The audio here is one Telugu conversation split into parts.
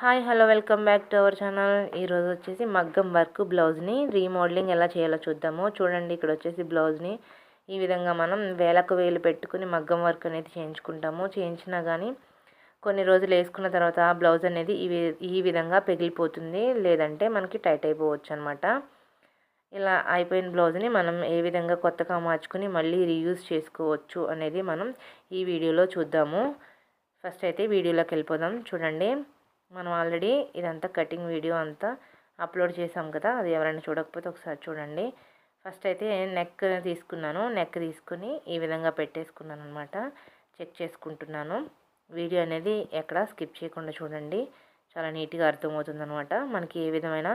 Hi hello welcome back to our channel. ఈరోజు వచ్చేసి మగ్గం వర్క్ బ్లౌజ్ని రీమోడలింగ్ ఎలా చేయాలో చూద్దాము. చూడండి ఇక్కడ వచ్చేసి బ్లౌజ్ని ఈ విధంగా మనం వేలకు వేలు పెట్టుకుని మగ్గం వర్క్ అనేది చేయించుకుంటాము. చేయించినా కానీ కొన్ని రోజులు వేసుకున్న తర్వాత ఆ బ్లౌజ్ అనేది ఈ ఈ విధంగా పెగిలిపోతుంది. లేదంటే మనకి టైట్ అయిపోవచ్చు అనమాట ఇలా అయిపోయిన బ్లౌజ్ని మనం ఏ విధంగా కొత్తగా మార్చుకుని మళ్ళీ రీయూజ్ చేసుకోవచ్చు అనేది మనం ఈ వీడియోలో చూద్దాము. ఫస్ట్ అయితే వీడియోలోకి వెళ్ళిపోదాం. చూడండి. మనం ఆల్రెడీ ఇదంతా కటింగ్ వీడియో అంతా అప్లోడ్ చేసాం కదా అది ఎవరైనా చూడకపోతే ఒకసారి చూడండి. ఫస్ట్ అయితే నెక్ తీసుకున్నాను. నెక్ తీసుకుని ఈ విధంగా పెట్టేసుకున్నాను అనమాట చెక్ చేసుకుంటున్నాను. వీడియో అనేది ఎక్కడ స్కిప్ చేయకుండా చూడండి. చాలా నీట్గా అర్థమవుతుంది అనమాట మనకి ఏ విధమైన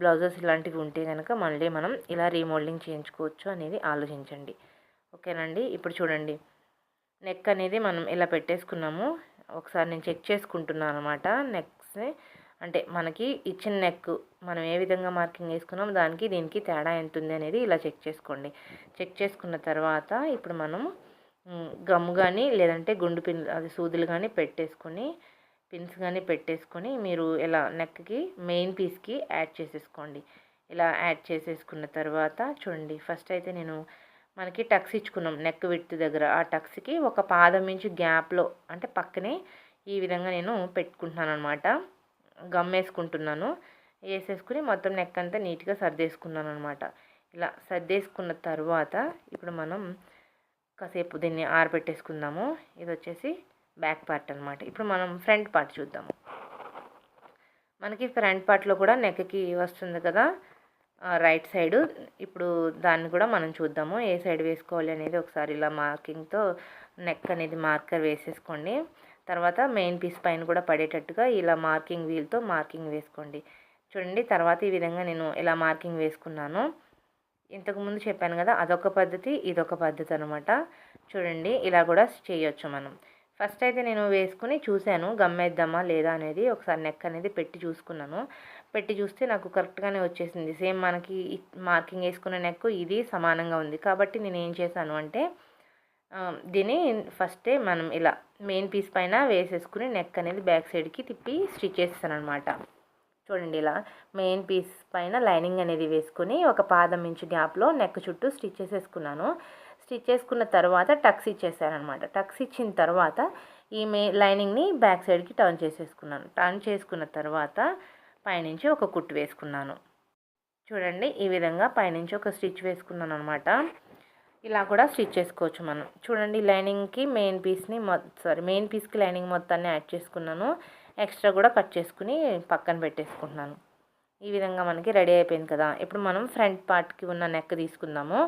బ్లౌజెస్ ఇలాంటివి ఉంటే కనుక మళ్ళీ మనం ఇలా రీమోల్డింగ్ చేయించుకోవచ్చు అనేది ఆలోచించండి. ఓకేనండి? ఇప్పుడు చూడండి. నెక్ అనేది మనం ఇలా పెట్టేసుకున్నాము. ఒకసారి నేను చెక్ చేసుకుంటున్నాను అనమాట నెక్స్ అంటే మనకి ఇచ్చిన నెక్ మనం ఏ విధంగా మార్కింగ్ వేసుకున్నాం దానికి దీనికి తేడా ఎంత ఉంది అనేది ఇలా చెక్ చేసుకోండి. చెక్ చేసుకున్న తర్వాత ఇప్పుడు మనం గమ్ము కానీ లేదంటే గుండు పిన్ అది సూదులు కానీ పెట్టేసుకొని పిన్స్ కానీ పెట్టేసుకొని మీరు ఇలా నెక్కి మెయిన్ పీస్కి యాడ్ చేసేసుకోండి. ఇలా యాడ్ చేసేసుకున్న తర్వాత చూడండి ఫస్ట్ అయితే నేను మనకి టక్స్ ఇచ్చుకున్నాం నెక్ విడ్త్ దగ్గర. ఆ టక్స్కి ఒక పాదం నుంచి గ్యాప్లో అంటే పక్కనే ఈ విధంగా నేను పెట్టుకుంటున్నాను అనమాట గమ్ వేసుకుంటున్నాను. వేసేసుకుని మొత్తం నెక్ అంతా నీట్గా సర్దేసుకున్నాను అనమాట ఇలా సర్దేసుకున్న తర్వాత ఇప్పుడు మనం కాసేపు దీన్ని ఆరబెట్టేసుకుందాము. ఇది వచ్చేసి బ్యాక్ పార్ట్ అనమాట ఇప్పుడు మనం ఫ్రంట్ పార్ట్ చూద్దాము. మనకి ఫ్రంట్ పార్ట్లో కూడా నెక్కి వస్తుంది కదా. రైట్ సైడు ఇప్పుడు దాన్ని కూడా మనం చూద్దాము. ఏ సైడ్ వేసుకోవాలి అనేది ఒకసారి ఇలా మార్కింగ్తో నెక్ అనేది మార్కర్ వేసేసుకోండి. తర్వాత మెయిన్ పీస్ పైన కూడా పడేటట్టుగా ఇలా మార్కింగ్ వీల్తో మార్కింగ్ వేసుకోండి. చూడండి తర్వాత ఈ విధంగా నేను ఇలా మార్కింగ్ వేసుకున్నాను. ఇంతకుముందు చెప్పాను కదా అదొక పద్ధతి ఇదొక పద్ధతి అనమాట చూడండి ఇలా కూడా చేయొచ్చు మనం. ఫస్ట్ అయితే నేను వేసుకుని చూశాను గమ్మేద్దామా లేదా అనేది ఒకసారి నెక్ అనేది పెట్టి చూసుకున్నాను. పెట్టి చూస్తే నాకు కరెక్ట్గానే వచ్చేసింది. సేమ్ మనకి మార్కింగ్ వేసుకున్న నెక్ ఇది సమానంగా ఉంది. కాబట్టి నేను ఏం చేశాను అంటే దీన్ని ఫస్టే మనం ఇలా మెయిన్ పీస్ పైన వేసేసుకుని నెక్ అనేది బ్యాక్ సైడ్కి తిప్పి స్టిచ్ చేస్తాను అనమాట చూడండి ఇలా మెయిన్ పీస్ పైన లైనింగ్ అనేది వేసుకొని ఒక పాదం ఇంచు గ్యాప్లో నెక్ చుట్టూ స్టిచ్ చేసేసుకున్నాను. స్టిచ్ చేసుకున్న తర్వాత టక్స్ ఇచ్చేసానమాట టక్స్ ఇచ్చిన తర్వాత ఈ మే లైనింగ్ని బ్యాక్ సైడ్కి టర్న్ చేసేసుకున్నాను. టర్న్ చేసుకున్న తర్వాత పైనుంచి ఒక కుట్టు వేసుకున్నాను. చూడండి ఈ విధంగా పైనుంచి ఒక స్టిచ్ వేసుకున్నాను అనమాట ఇలా కూడా స్టిచ్ చేసుకోవచ్చు మనం. చూడండి లైనింగ్కి మెయిన్ పీస్ని సారీ మెయిన్ పీస్కి లైనింగ్ మొత్తాన్ని యాడ్ చేసుకున్నాను. ఎక్స్ట్రా కూడా కట్ చేసుకుని పక్కన పెట్టేసుకుంటున్నాను. ఈ విధంగా మనకి రెడీ అయిపోయింది కదా. ఇప్పుడు మనం ఫ్రంట్ పార్ట్కి ఉన్న నెక్ తీసుకుందాము.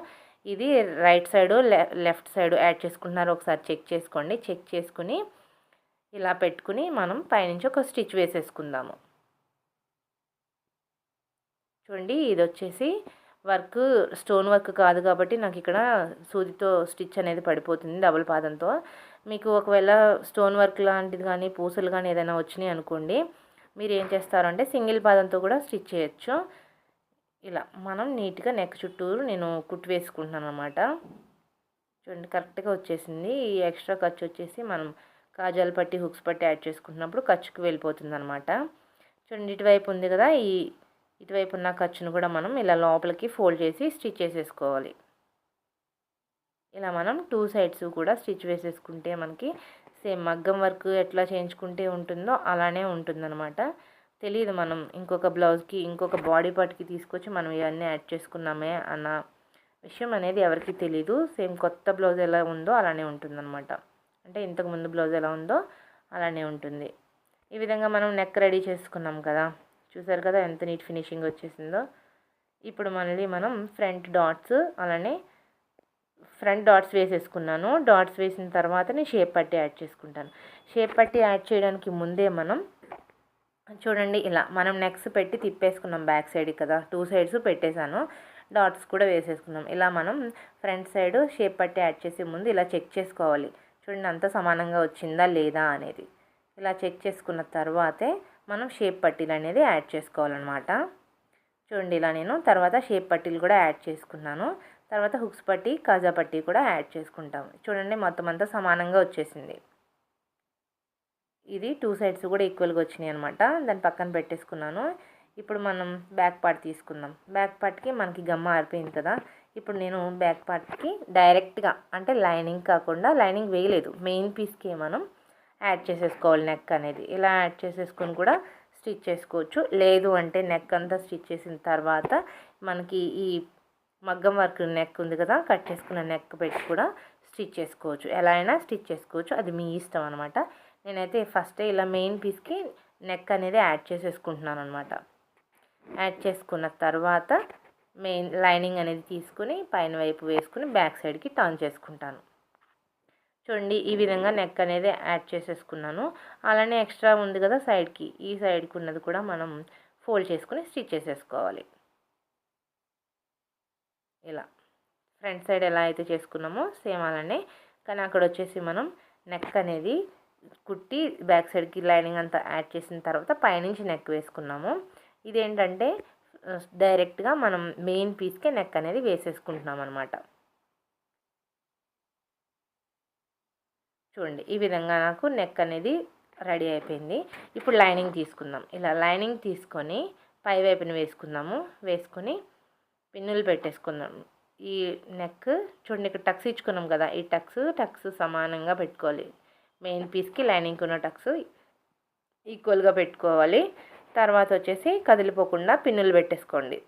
ఇది right side left side add చేసుకుంటున్నారు. ఒకసారి చెక్ చేసుకోండి. చెక్ చేసుకుని ఇలా పెట్టుకుని మనం పైనుంచి ఒక స్టిచ్ వేసేసుకుందాము. చూడండి ఇది వచ్చేసి వర్క్ స్టోన్ వర్క్ కాదు కాబట్టి నాకు ఇక్కడ సూదితో స్టిచ్ అనేది పడిపోతుంది డబుల్ పాదంతో. మీకు ఒకవేళ స్టోన్ వర్క్ లాంటిది కానీ పూసలు కానీ ఏదైనా వచ్చినాయి అనుకోండి మీరు ఏం చేస్తారంటే సింగిల్ పాదంతో కూడా స్టిచ్ చేయొచ్చు. ఇలా మనం నీట్గా నెక్ చుట్టూరు నేను కుట్టు వేసుకుంటున్నాను అనమాట చూడండి కరెక్ట్గా వచ్చేసింది. ఈ ఎక్స్ట్రా ఖర్చు వచ్చేసి మనం కాజాలు పట్టి హుక్స్ పట్టి యాడ్ చేసుకుంటున్నప్పుడు ఖర్చుకు వెళ్ళిపోతుంది అనమాట చూడండి ఇటువైపు ఉంది కదా ఈ ఇటువైపు ఉన్న ఖర్చును కూడా మనం ఇలా లోపలికి ఫోల్డ్ చేసి స్టిచ్ చేసేసుకోవాలి. ఇలా మనం టూ సైడ్స్ కూడా స్టిచ్ వేసేసుకుంటే మనకి సేమ్ మగ్గం వర్క్ ఎట్లా చేయించుకుంటే ఉంటుందో అలానే ఉంటుందన్నమాట. తెలియదు మనం ఇంకొక బ్లౌజ్కి ఇంకొక బాడీ పార్ట్కి తీసుకొచ్చి మనం ఇవన్నీ యాడ్ చేసుకున్నామే అన్న విషయం అనేది ఎవరికి తెలియదు సేమ్ కొత్త బ్లౌజ్ ఎలా ఉందో అలానే ఉంటుందన్నమాట. అంటే ఇంతకు ముందు బ్లౌజ్ ఎలా ఉందో అలానే ఉంటుంది. ఈ విధంగా మనం నెక్ రెడీ చేసుకున్నాం కదా. చూసారు కదా ఎంత నీట్ ఫినిషింగ్ వచ్చేసిందో. ఇప్పుడు మళ్ళీ మనం ఫ్రంట్ డాట్స్ అలానే ఫ్రంట్ డాట్స్ వేసేసుకున్నాను. డాట్స్ వేసిన తర్వాత నేను షేప్ పట్టి యాడ్ చేసుకుంటాను. షేప్ పట్టి యాడ్ చేయడానికి ముందే మనం చూడండి ఇలా మనం నెక్స్ పెట్టి తిప్పేసుకున్నాం బ్యాక్ సైడ్ కదా. టూ సైడ్స్ పెట్టేశాను. డాట్స్ కూడా వేసేసుకున్నాం. ఇలా మనం ఫ్రంట్ సైడ్ షేప్ పట్టి యాడ్ చేసే ముందు ఇలా చెక్ చేసుకోవాలి. చూడండి అంత సమానంగా వచ్చిందా లేదా అనేది. ఇలా చెక్ చేసుకున్న తర్వాతే మనం షేప్ పట్టీలు అనేది యాడ్ చేసుకోవాలన్నమాట. చూడండి ఇలా నేను తర్వాత షేప్ పట్టీలు కూడా యాడ్ చేసుకున్నాను. తర్వాత హుక్స్ పట్టి కాజా పట్టి కూడా యాడ్ చేసుకుంటాము. చూడండి మొత్తం అంతా సమానంగా వచ్చేసింది. ఇది టూ సైడ్స్ కూడా ఈక్వల్గా వచ్చినాయి అనమాట దాన్ని పక్కన పెట్టేసుకున్నాను. ఇప్పుడు మనం బ్యాక్ పార్ట్ తీసుకుందాం. బ్యాక్ పార్ట్కి మనకి గమ్మ ఆరిపోయింది కదా. ఇప్పుడు నేను బ్యాక్ పార్ట్కి డైరెక్ట్గా అంటే లైనింగ్ కాకుండా లైనింగ్ వేయలేదు. మెయిన్ పీస్కి మనం యాడ్ చేసేసుకోవాలి నెక్ అనేది. ఇలా యాడ్ చేసేసుకొని కూడా స్టిచ్ చేసుకోవచ్చు. లేదు అంటే నెక్ అంతా స్టిచ్ చేసిన తర్వాత మనకి ఈ మగ్గం వర్క్ నెక్ ఉంది కదా కట్ చేసుకున్న నెక్ పెట్టి కూడా స్టిచ్ చేసుకోవచ్చు. ఎలా అయినా స్టిచ్ చేసుకోవచ్చు. అది మీ ఇష్టం అనమాట నేనైతే ఫస్ట్ ఇలా మెయిన్ పీస్కి నెక్ అనేది యాడ్ చేసేసుకుంటున్నాను అనమాట యాడ్ చేసుకున్న తర్వాత మెయిన్ లైనింగ్ అనేది తీసుకుని పైన వైపు వేసుకుని బ్యాక్ సైడ్కి టర్న్ చేసుకుంటాను. చూడండి ఈ విధంగా నెక్ అనేది యాడ్ చేసేసుకున్నాను. అలానే ఎక్స్ట్రా ఉంది కదా సైడ్కి ఈ సైడ్కి ఉన్నది కూడా మనం ఫోల్డ్ చేసుకుని స్టిచ్ చేసేసుకోవాలి. ఇలా ఫ్రంట్ సైడ్ ఎలా అయితే చేసుకున్నామో సేమ్ అలానే కానీ అక్కడ వచ్చేసి మనం నెక్ అనేది కుట్టి బ్యాక్ సైడ్కి లైనింగ్ అంతా యాడ్ చేసిన తర్వాత పైనుంచి నెక్ వేసుకున్నాము. ఇదేంటంటే డైరెక్ట్గా మనం మెయిన్ పీస్కే నెక్ అనేది వేసేసుకుంటున్నాం అనమాట చూడండి ఈ విధంగా నాకు నెక్ అనేది రెడీ అయిపోయింది. ఇప్పుడు లైనింగ్ తీసుకుందాం. ఇలా లైనింగ్ తీసుకొని పై వైపున వేసుకుందాము. వేసుకొని పిన్నులు పెట్టేసుకుందాం. ఈ నెక్ చూడండి ఇక్కడ టక్స్ ఇచ్చుకున్నాం కదా ఈ టక్స్ టక్స్ సమానంగా పెట్టుకోవాలి. మెయిన్ పీస్కి లైనింగ్ ఉన్న టక్స్ ఈక్వల్గా పెట్టుకోవాలి. తర్వాత వచ్చేసి కదిలిపోకుండా పిన్నులు పెట్టేసుకోండి.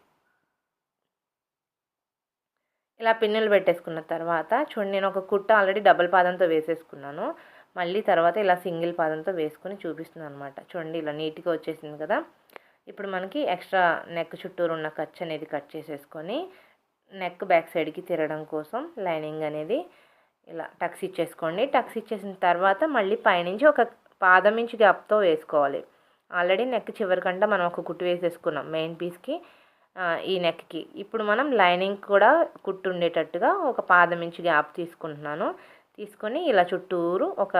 ఇలా పిన్నులు పెట్టేసుకున్న తర్వాత చూడండి నేను ఒక కుట్ట ఆల్రెడీ డబల్ పాదంతో వేసేసుకున్నాను. మళ్ళీ తర్వాత ఇలా సింగిల్ పాదంతో వేసుకుని చూపిస్తున్నాను అనమాట చూడండి ఇలా నీట్గా వచ్చేసింది కదా. ఇప్పుడు మనకి ఎక్స్ట్రా నెక్ చుట్టూరు ఉన్న ఖర్చు అనేది కట్ చేసేసుకొని నెక్ బ్యాక్ సైడ్కి తిరగడం కోసం లైనింగ్ అనేది ఇలా టక్స్ ఇచ్చేసుకోండి. టక్స్ ఇచ్చేసిన తర్వాత మళ్ళీ పైనుంచి ఒక పాదం నుంచి గ్యాప్తో వేసుకోవాలి. ఆల్రెడీ నెక్ చివరికంటే మనం ఒక కుట్టు వేసేసుకున్నాం మెయిన్ పీస్కి ఈ నెక్కి. ఇప్పుడు మనం లైనింగ్ కూడా కుట్టు ఉండేటట్టుగా ఒక పాదం ఇంచు గ్యాప్ తీసుకుంటున్నాను. తీసుకొని ఇలా చుట్టూరు ఒక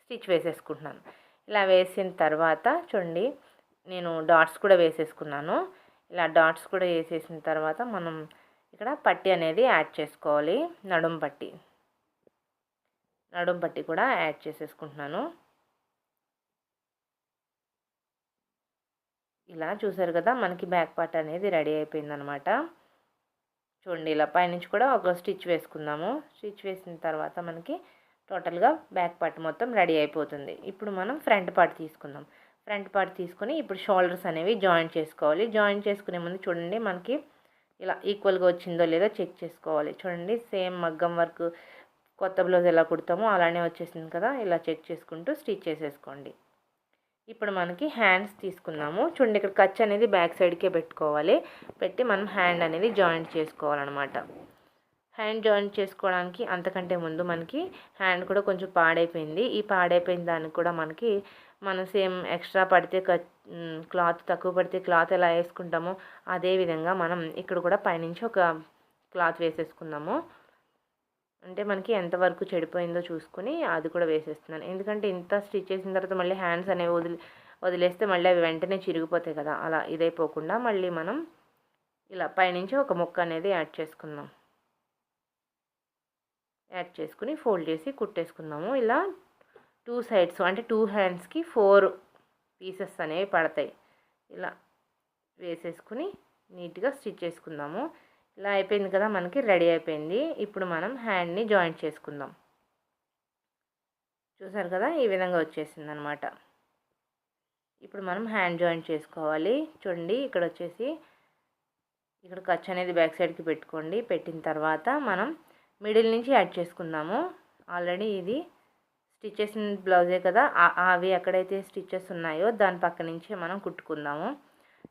స్టిచ్ వేసేసుకుంటున్నాను. ఇలా వేసిన తర్వాత చూడండి నేను డాట్స్ కూడా వేసేసుకున్నాను. ఇలా డాట్స్ కూడా వేసేసిన తర్వాత మనం ఇక్కడ పట్టి అనేది యాడ్ చేసుకోవాలి. నడుం పట్టి. నడుం పట్టి కూడా యాడ్ చేసేసుకుంటున్నాను. ఇలా చూసారు కదా మనకి బ్యాక్ పార్ట్ అనేది రెడీ అయిపోయిందనమాట. చూడండి ఇలా పైనుంచి కూడా ఒక స్టిచ్ వేసుకుందాము. స్టిచ్ వేసిన తర్వాత మనకి టోటల్గా బ్యాక్ పార్ట్ మొత్తం రెడీ అయిపోతుంది. ఇప్పుడు మనం ఫ్రంట్ పార్ట్ తీసుకుందాం. ఫ్రంట్ పార్ట్ తీసుకొని ఇప్పుడు షోల్డర్స్ అనేవి జాయింట్ చేసుకోవాలి. జాయింట్ చేసుకునే ముందు చూడండి మనకి ఇలా ఈక్వల్గా వచ్చిందో లేదో చెక్ చేసుకోవాలి. చూడండి సేమ్ మగ్గం వర్క్ కొత్త బ్లౌజ్ ఎలా కుడతామో అలానే వచ్చేసింది కదా ఇలా చెక్ చేసుకుంటూ స్టిచ్ చేసేసుకోండి. ఇప్పుడు మనకి హ్యాండ్స్ తీసుకుందాము. చూడండి ఇక్కడ ఖర్చు అనేది బ్యాక్ సైడ్కే పెట్టుకోవాలి. పెట్టి మనం హ్యాండ్ అనేది జాయింట్ చేసుకోవాలన్నమాట. హ్యాండ్ జాయింట్ చేసుకోవడానికి అంతకంటే ముందు మనకి హ్యాండ్ కూడా కొంచెం పాడైపోయింది. ఈ పాడైపోయిన దానికి కూడా మనకి మనం సేమ్ ఎక్స్ట్రా పడితే క్లాత్ తక్కువ పడితే క్లాత్ ఎలా వేసుకుంటామో అదే విధంగా మనం ఇక్కడ కూడా పైనుంచి ఒక క్లాత్ వేసేసుకుందాము. అంటే మనకి ఎంతవరకు చెడిపోయిందో చూసుకుని అది కూడా వేసేస్తున్నాను. ఎందుకంటే ఇంత స్టిచ్ చేసిన తర్వాత మళ్ళీ హ్యాండ్స్ అనేవి వదిలి వదిలేస్తే మళ్ళీ అవి వెంటనే చిరిగిపోతాయి కదా అలా ఇదైపోకుండా మళ్ళీ మనం ఇలా పైనుంచి ఒక ముక్క అనేది యాడ్ చేసుకుందాం. యాడ్ చేసుకుని ఫోల్డ్ చేసి కుట్టేసుకుందాము. ఇలా టూ సైడ్స్ అంటే టూ హ్యాండ్స్కి ఫోర్ పీసెస్ అనేవి పడతాయి. ఇలా వేసేసుకుని నీట్గా స్టిచ్ చేసుకుందాము. ఇలా అయిపోయింది కదా మనకి రెడీ అయిపోయింది. ఇప్పుడు మనం హ్యాండ్ని జాయింట్ చేసుకుందాం. చూసారు కదా ఈ విధంగా వచ్చేసింది అనమాట ఇప్పుడు మనం హ్యాండ్ జాయింట్ చేసుకోవాలి. చూడండి ఇక్కడ వచ్చేసి ఇక్కడ ఖర్చు అనేది బ్యాక్ సైడ్కి పెట్టుకోండి. పెట్టిన తర్వాత మనం మిడిల్ నుంచి యాడ్ చేసుకుందాము. ఆల్రెడీ ఇది స్టిచెస్ బ్లౌజే కదా అవి ఎక్కడైతే స్టిచెస్ ఉన్నాయో దాని పక్క నుంచి మనం కుట్టుకుందాము.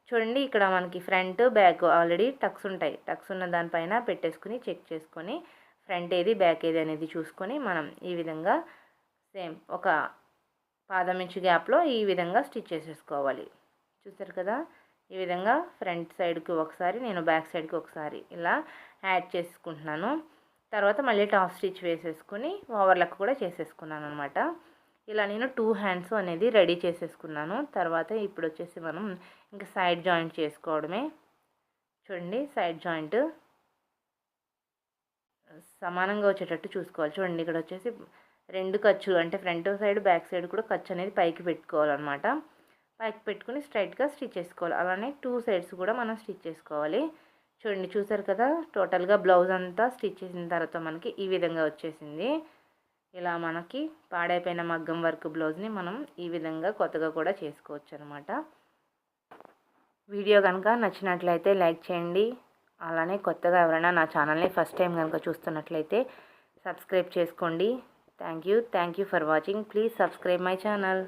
చూడండి ఇక్కడ మనకి ఫ్రంట్ బ్యాక్ ఆల్రెడీ టక్స్ ఉంటాయి. టక్స్ ఉన్న దానిపైన పెట్టేసుకుని చెక్ చేసుకొని ఫ్రంట్ ఏది బ్యాక్ ఏది అనేది చూసుకొని మనం ఈ విధంగా సేమ్ ఒక పాదం ఇంచు గ్యాప్లో ఈ విధంగా స్టిచ్ చేసేసుకోవాలి. చూసారు కదా? ఈ విధంగా ఫ్రంట్ సైడ్కి ఒకసారి నేను బ్యాక్ సైడ్కి ఒకసారి ఇలా యాడ్ చేసుకుంటున్నాను. తర్వాత మళ్ళీ టాప్ స్టిచ్ వేసేసుకుని ఓవర్లకు కూడా చేసేసుకున్నాను అనమాట ఇలా నేను టూ హ్యాండ్స్ అనేది రెడీ చేసేసుకున్నాను. తర్వాత ఇప్పుడు వచ్చేసి మనం ఇంకా సైడ్ జాయింట్ చేసుకోవడమే. చూడండి సైడ్ జాయింట్ సమానంగా వచ్చేటట్టు చూసుకోవాలి. చూడండి ఇక్కడ వచ్చేసి రెండు ఖర్చులు అంటే ఫ్రంట్ సైడ్ బ్యాక్ సైడ్ కూడా ఖర్చు అనేది పైకి పెట్టుకోవాలన్నమాట. పైకి పెట్టుకుని స్ట్రైట్గా స్టిచ్ చేసుకోవాలి. అలానే టూ సైడ్స్ కూడా మనం స్టిచ్ చేసుకోవాలి. చూడండి చూసారు కదా టోటల్గా బ్లౌజ్ అంతా స్టిచ్ చేసిన తర్వాత మనకి ఈ విధంగా వచ్చేసింది. ఇలా మనకి పాడైపోయిన మగ్గం వర్క్ బ్లౌజ్ని మనం ఈ విధంగా కొత్తగా కూడా చేసుకోవచ్చు అనమాట వీడియో కనుక నచ్చినట్లయితే లైక్ చేయండి. అలానే కొత్తగా ఎవరైనా నా ఛానల్ని ఫస్ట్ టైం కనుక చూస్తున్నట్లయితే సబ్స్క్రైబ్ చేసుకోండి. Thank you. Thank you for watching. Please subscribe my channel.